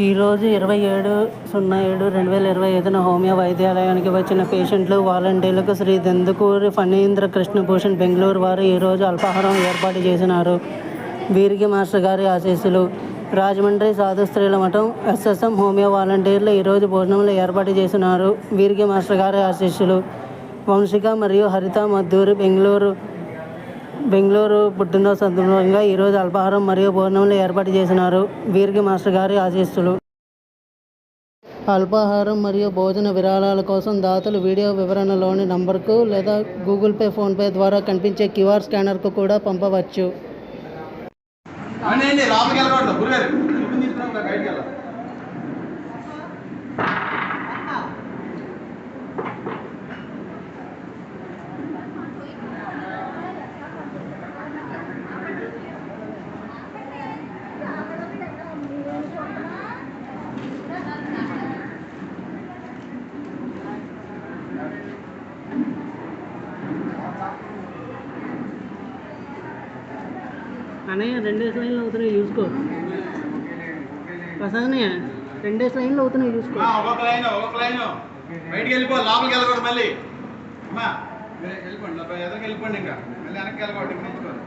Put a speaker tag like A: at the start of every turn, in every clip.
A: ఈరోజు ఇరవై ఏడు సున్నా ఏడు రెండు వేల ఇరవై ఐదున హోమియో వైద్యాలయానికి వచ్చిన పేషెంట్లు వాలంటీర్లకు శ్రీ దెందుకూరి ఫణీంద్ర కృష్ణభూషణ్ బెంగళూరు వారు ఈరోజు అల్పాహారం ఏర్పాటు చేసినారు. వీరికి మాస్టర్ గారి ఆశీస్సులు. రాజమండ్రి సాధు స్త్రీల మఠం ఎస్ఎస్ఎం హోమియో వాలంటీర్లు ఈరోజు భోజనంలో ఏర్పాటు చేసినారు. వీరికి మాస్టర్ గారి ఆశీస్సులు. వంశిక మరియు హరిత మద్దూరి బెంగళూరు బెంగళూరు పుట్టినరోజు సందర్భంగా ఈరోజు అల్పాహారం మరియు భోజనంలు ఏర్పాటు చేసినారు. వీరికి మాస్టర్ గారి ఆశీస్సులు. అల్పాహారం మరియు భోజన విరాళాల కోసం దాతలు వీడియో వివరణలోని నంబర్కు లేదా గూగుల్ పే ఫోన్పే ద్వారా కనిపించే క్యూఆర్ స్కానర్కు కూడా పంపవచ్చు. అన్నయ్య రెండేసి లైన్లు అవుతున్నాయి చూసుకో ప్రసాద్ అన్నయ్య రెండేసి లైన్లు అవుతున్నాయి చూసుకో
B: అమ్మా, ఒక్కొక్క లైన్ ఒక్కొక్క లైన్ బయటికి వెళ్ళిపో లోపలికి వెళ్ళకూడదు మళ్ళీ అమ్మా మీరు వెళ్ళిపోండి లోపల ఎదురుకి వెళ్ళిపోండి ఇంకా మళ్ళీ వెనక్కి వెళ్ళకూడదు ఇక్కడ నిల్చుకోవాలి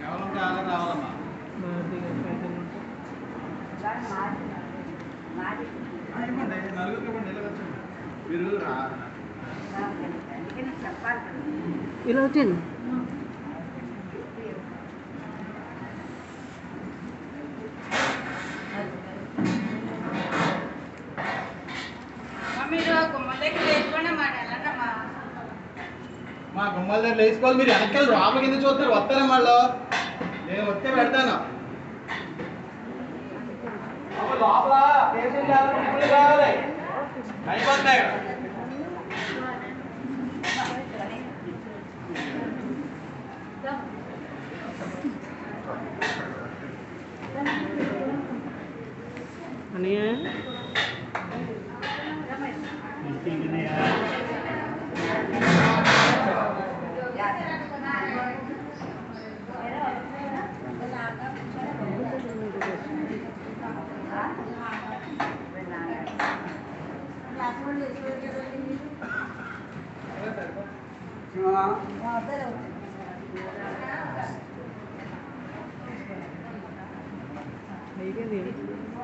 B: కేవలం చాలా రావాలమ్మా ఆ, ఇవ్వండి నలుగురికి ఇవ్వండి వెళ్ళవచ్చు మీరు రా
A: ఇలా
B: మా గుమ్మల దగ్గర వేసుకోవాలి మీరు వెళ్ళి లోపలికి ఎందుకు చూస్తారు వస్తారా వాళ్ళు నేను వస్తే పెడతాను. లోపల పేషెంట్ కావాలి. అయిపోతున్నాయి ఇక్కడ.
A: అన్నయ్య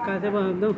A: కాసేపు అర్థం